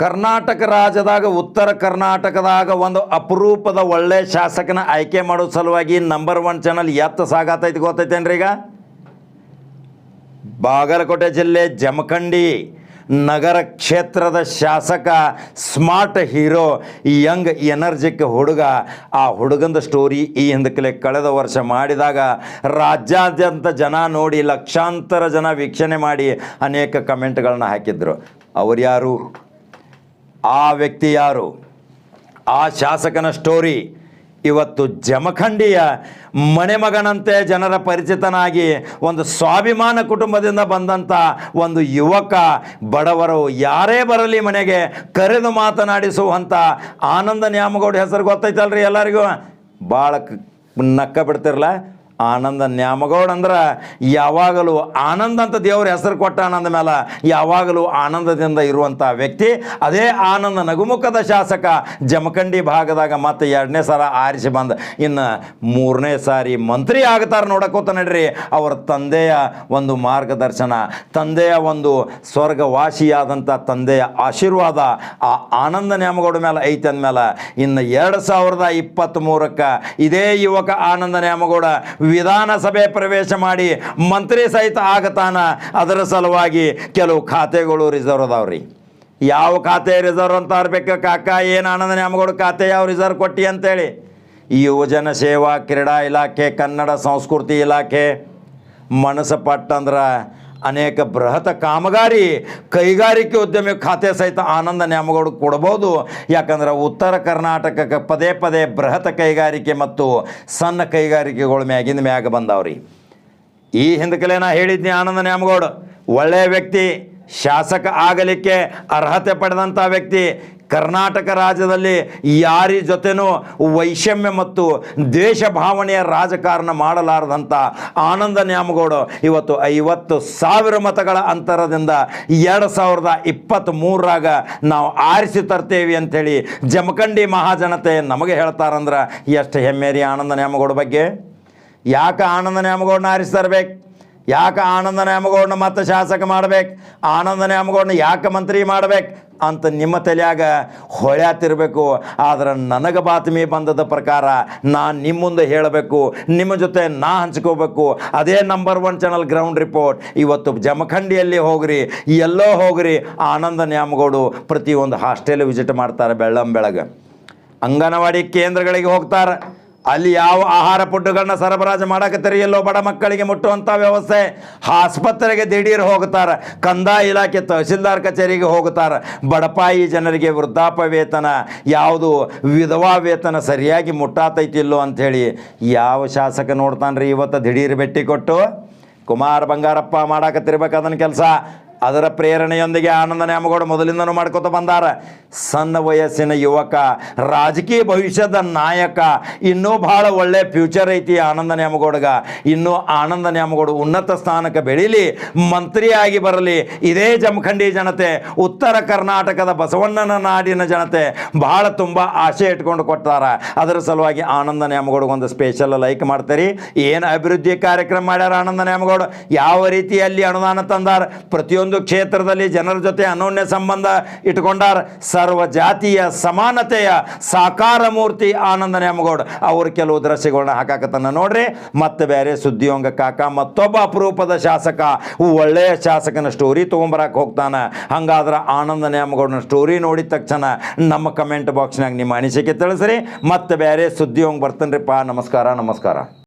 ಕರ್ನಾಟಕ ರಾಜ್ಯದಾಗ, ಉತ್ತರ ಕರ್ನಾಟಕದಾಗ ಒಂದು ಅಪರೂಪದ ಒಳ್ಳೆ ಶಾಸಕನ ಆಯ್ಕೆ ಮಾಡೋ ಸಲುವಾಗಿ ನಂಬರ್ ಒನ್ ಚಾನಲ್ ಎತ್ತ ಸಾಗಾತೈತಿ ಗೊತ್ತೈತೇನ್ರಿ ಈಗ? ಬಾಗಲಕೋಟೆ ಜಿಲ್ಲೆ ಜಮಖಂಡಿ ನಗರ ಕ್ಷೇತ್ರದ ಶಾಸಕ ಸ್ಮಾರ್ಟ್ ಹೀರೋ ಯಂಗ್ ಎನರ್ಜಿಕ್ ಹುಡುಗ. ಆ ಹುಡುಗಂದ ಸ್ಟೋರಿ ಈ ಹಿಂದಕ್ಕೆ ಕಳೆದ ವರ್ಷ ಮಾಡಿದಾಗ ರಾಜ್ಯಾದ್ಯಂತ ಜನ ನೋಡಿ ಲಕ್ಷಾಂತರ ಜನ ವೀಕ್ಷಣೆ ಮಾಡಿ ಅನೇಕ ಕಮೆಂಟ್ಗಳನ್ನ ಹಾಕಿದ್ರು. ಅವ್ರು ಯಾರು? ಆ ವ್ಯಕ್ತಿ ಯಾರು? ಆ ಶಾಸಕನ ಸ್ಟೋರಿ ಇವತ್ತು ಜಮಖಂಡಿಯ ಮನೆಮಗನಂತೆ ಜನರ ಪರಿಚಿತನಾಗಿ ಒಂದು ಸ್ವಾಭಿಮಾನ ಕುಟುಂಬದಿಂದ ಬಂದಂಥ ಒಂದು ಯುವಕ ಬಡವರು ಯಾರೇ ಬರಲಿ ಮನೆಗೆ ಕರೆದು ಮಾತನಾಡಿಸುವಂಥ ಆನಂದ ನ್ಯಾಮಗೌಡ ಹೆಸರು ಗೊತ್ತೈತಲ್ರಿ ಎಲ್ಲರಿಗೂ? ಭಾಳ ನಕ್ಕ ಬಿಡ್ತಿರಲ್ಲ ಆನಂದ ನ್ಯಾಮಗೌಡ ಅಂದ್ರೆ ಯಾವಾಗಲೂ ಆನಂದ ಅಂತ ದೇವ್ರ ಹೆಸರು ಕೊಟ್ಟ ಆನಂದ ಮೇಲೆ ಯಾವಾಗಲೂ ಆನಂದದಿಂದ ಇರುವಂಥ ವ್ಯಕ್ತಿ. ಅದೇ ಆನಂದ ನಗುಮುಖದ ಶಾಸಕ ಜಮಖಂಡಿ ಭಾಗದಾಗ ಮತ್ತೆ ಎರಡನೇ ಸಲ ಆರಿಸಿ ಬಂದ. ಇನ್ನು ಮೂರನೇ ಸಾರಿ ಮಂತ್ರಿ ಆಗ್ತಾರೆ ನೋಡಕೋತ ನಡ್ರಿ. ಅವರ ತಂದೆಯ ಒಂದು ಮಾರ್ಗದರ್ಶನ, ತಂದೆಯ ಒಂದು ಸ್ವರ್ಗವಾಸಿಯಾದಂಥ ತಂದೆಯ ಆಶೀರ್ವಾದ ಆ ಆನಂದ ನ್ಯಾಮಗೌಡ ಮೇಲೆ ಐತೆ ಅಂದಮೇಲೆ ಇನ್ನು ಎರಡು ಸಾವಿರದ ಇಪ್ಪತ್ತ್ಮೂರಕ್ಕೆ ಇದೇ ಯುವಕ ಆನಂದ ನ್ಯಾಮಗೌಡ ವಿಧಾನಸಭೆ ಪ್ರವೇಶ ಮಾಡಿ ಮಂತ್ರಿ ಸಹಿತ ಆಗತಾನ, ಅದರ ಸಲುವಾಗಿ ಕೆಲವು ಖಾತೆಗಳು ರಿಸರ್ವ್ ಅದಾವ್ರಿ. ಯಾವ ಖಾತೆ ರಿಸರ್ವ್ ಅಂತ ಇರ್ಬೇಕು ಕಾಕ, ಏನು ಆನಂದ ನ್ಯಾಮಗೌಡ ಖಾತೆ ಯಾವ ರಿಸರ್ವ್ ಕೊಟ್ಟಿ ಅಂತೇಳಿ. ಯುವಜನ ಸೇವಾ ಕ್ರೀಡಾ ಇಲಾಖೆ, ಕನ್ನಡ ಸಂಸ್ಕೃತಿ ಇಲಾಖೆ ಮನಸ್ಸು ಪಟ್ಟಂದ್ರೆ ಅನೇಕ ಬೃಹತ್ ಕಾಮಗಾರಿ, ಕೈಗಾರಿಕೆ ಉದ್ಯಮಿ ಖಾತೆ ಸಹಿತ ಆನಂದ ನ್ಯಾಮಗೌಡ ಕೊಡಬಹುದು. ಯಾಕಂದ್ರೆ ಉತ್ತರ ಕರ್ನಾಟಕಕ್ಕೆ ಪದೇ ಪದೇ ಬೃಹತ್ ಕೈಗಾರಿಕೆ ಮತ್ತು ಸಣ್ಣ ಕೈಗಾರಿಕೆಗಳ ಮ್ಯಾಗಿಂದ ಮ್ಯಾಗ ಬಂದಾವ್ರಿ. ಈ ಹಿಂದಕಲೆ ನಾ ಹೇಳಿದ್ನಿ ಆನಂದ ನ್ಯಾಮಗೌಡ ಒಳ್ಳೆಯ ವ್ಯಕ್ತಿ, ಶಾಸಕ ಆಗಲಿಕ್ಕೆ ಅರ್ಹತೆ ಪಡೆದಂಥ ವ್ಯಕ್ತಿ ಕರ್ನಾಟಕ ರಾಜ್ಯದಲ್ಲಿ ಯಾರಿ ಜೊತೆನೂ ವೈಷಮ್ಯ ಮತ್ತು ದ್ವೇಷ ಭಾವನೆಯ ರಾಜಕಾರಣ ಮಾಡಲಾರದಂಥ ಆನಂದ ನ್ಯಾಮಗೌಡ ಇವತ್ತು ಐವತ್ತು ಸಾವಿರ ಮತಗಳ ಅಂತರದಿಂದ ಎರಡು ಸಾವಿರದ ಇಪ್ಪತ್ತ್ಮೂರರಾಗ ನಾವು ಆರಿಸಿ ತರ್ತೇವೆ ಅಂಥೇಳಿ ಜಮಖಂಡಿ ಮಹಾಜನತೆ ನಮಗೆ ಹೇಳ್ತಾರಂದ್ರೆ, ಎಷ್ಟು ಹೆಮ್ಮೆ ರೀ ಆನಂದ ನ್ಯಾಮಗೌಡ ಬಗ್ಗೆ. ಯಾಕೆ ಆನಂದ ನ್ಯಾಮಗೌಡನ ಆರಿಸಿ ತರ್ಬೇಕು? ಯಾಕೆ ಆನಂದ ನ್ಯಾಮಗೌಡನ ಮತ್ತೆ ಶಾಸಕ ಮಾಡ್ಬೇಕು? ಆನಂದ ನ್ಯಾಮಗೌಡನ ಯಾಕೆ ಮಂತ್ರಿ ಮಾಡ್ಬೇಕು? ಅಂತ ನಿಮ್ಮ ತಲೆಯಾಗ ಹೊಳ್ಯಾತಿರ್ಬೇಕು. ಆದ್ರೆ ನನಗೆ ಬಾತ್ಮಿ ಬಂದದ ಪ್ರಕಾರ ನಾನು ನಿಮ್ಮ ಮುಂದೆ ಹೇಳಬೇಕು. ನಿಮ್ಮ ಜೊತೆ ನಾ ಹಂಚ್ಕೋಬೇಕು. ಅದೇ number one channel ground report ಇವತ್ತು ಜಮಖಂಡಿಯಲ್ಲಿ ಹೋಗ್ರಿ, ಎಲ್ಲೋ ಹೋಗ್ರಿ ಆನಂದ ನ್ಯಾಮಗೌಡು ಪ್ರತಿಯೊಂದು ಹಾಸ್ಟೆಲ್ ವಿಸಿಟ್ ಮಾಡ್ತಾರೆ ಬೆಳ್ಳಂ ಬೆಳಗ್ಗೆ ಅಂಗನವಾಡಿ ಕೇಂದ್ರಗಳಿಗೆ ಹೋಗ್ತಾರೆ. ಅಲ್ಲಿ ಯಾವ ಆಹಾರ ಪುಡ್ಡುಗಳನ್ನ ಸರಬರಾಜು ಮಾಡಕ್ಕೆ ಎಲ್ಲೋ ಬಡ ಮಕ್ಕಳಿಗೆ ಮುಟ್ಟುವಂಥ ವ್ಯವಸ್ಥೆ? ಆಸ್ಪತ್ರೆಗೆ ದಿಢೀರ್ ಹೋಗ್ತಾರೆ ಕಂದಾಯ ಇಲಾಖೆ ತಹಸೀಲ್ದಾರ್ ಕಚೇರಿಗೆ ಹೋಗುತ್ತಾರೆ. ಬಡಪಾಯಿ ಜನರಿಗೆ ವೃದ್ಧಾಪ್ಯ ವೇತನ, ಯಾವುದು ವಿಧವಾ ವೇತನ ಸರಿಯಾಗಿ ಮುಟ್ಟಾತೈತಿಲ್ಲೋ ಅಂಥೇಳಿ ಯಾವ ಶಾಸಕ ನೋಡ್ತಾನ್ರಿ ಇವತ್ತು ದಿಢೀರ್ ಭೇಟಿ ಕೊಟ್ಟು? ಕುಮಾರ್ ಬಂಗಾರಪ್ಪ ಮಾಡಾಕತ್ತಿರ್ಬೇಕು ಅದನ್ನ ಕೆಲಸ. ಅದರ ಪ್ರೇರಣೆಯೊಂದಿಗೆ ಆನಂದ ನ್ಯಾಮಗೌಡ ಮೊದಲಿಂದನೂ ಮಾಡ್ಕೊತ ಬಂದಾರ. ಸಣ್ಣ ವಯಸ್ಸಿನ ಯುವಕ, ರಾಜಕೀಯ ಭವಿಷ್ಯದ ನಾಯಕ, ಇನ್ನೂ ಭಾಳ ಒಳ್ಳೆ ಫ್ಯೂಚರ್ ಐತಿ ಆನಂದ ನ್ಯಾಮಗೌಡಗ. ಇನ್ನೂ ಆನಂದ ನ್ಯಾಮಗೌಡ ಉನ್ನತ ಸ್ಥಾನಕ್ಕೆ ಬೆಳೀಲಿ, ಮಂತ್ರಿಯಾಗಿ ಬರಲಿ. ಇದೇ ಜಮಖಂಡಿ ಜನತೆ, ಉತ್ತರ ಕರ್ನಾಟಕದ ಬಸವಣ್ಣನ ನಾಡಿನ ಜನತೆ ಭಾಳ ತುಂಬ ಆಸೆ ಇಟ್ಕೊಂಡು ಕೊಟ್ಟಾರ ಅದರ ಸಲುವಾಗಿ ಆನಂದ ನ್ಯಾಮಗೌಡ ಒಂದು ಸ್ಪೆಷಲ್ ಲೈಕ್ ಮಾಡ್ತಾರೆ. ಏನು ಅಭಿವೃದ್ಧಿ ಕಾರ್ಯಕ್ರಮ ಮಾಡ್ಯಾರ ಆನಂದ ನ್ಯಾಮಗೌಡ? ಯಾವ ರೀತಿಯಲ್ಲಿ ಅನುದಾನ ತಂದಾರ? ಪ್ರತಿಯೊಂದು ಕ್ಷೇತ್ರದಲ್ಲಿ ಜನರ ಜೊತೆ ಅನೋನ್ಯ ಸಂಬಂಧ ಇಟ್ಕೊಂಡಾರ. ಸರ್ವ ಜಾತಿಯ ಸಮಾನತೆಯ ಸಾಕಾರ ಮೂರ್ತಿ ಆನಂದ ನೇಮಗೌಡ ಅವ್ರು ಕೆಲವು ದೃಶ್ಯಗಳನ್ನ ಹಾಕಾಕತನ ನೋಡ್ರಿ, ಮತ್ತೆ ಬೇರೆ ಸುದ್ದಿಯೊಂಗ ಕಾಕ, ಮತ್ತೊಬ್ಬ ಅಪರೂಪದ ಶಾಸಕ. ಒಳ್ಳೆಯ ಶಾಸಕನ ಸ್ಟೋರಿ ತೊಗೊಂಬರಕ್ಕೆ ಹೋಗ್ತಾನೆ. ಹಂಗಾದ್ರೆ ಆನಂದ ನೇಮಗೌಡನ ಸ್ಟೋರಿ ನೋಡಿದ ತಕ್ಷಣ ನಮ್ಮ ಕಮೆಂಟ್ ಬಾಕ್ಸ್ನಾಗ ನಿಮ್ಮ ಅನಿಸಿಕೆ ತಿಳಿಸ್ರಿ. ಮತ್ತೆ ಬೇರೆ ಸುದ್ದಿಯೊಂಗೆ ಬರ್ತಾನ್ರಿಪ್ಪ. ನಮಸ್ಕಾರ ನಮಸ್ಕಾರ.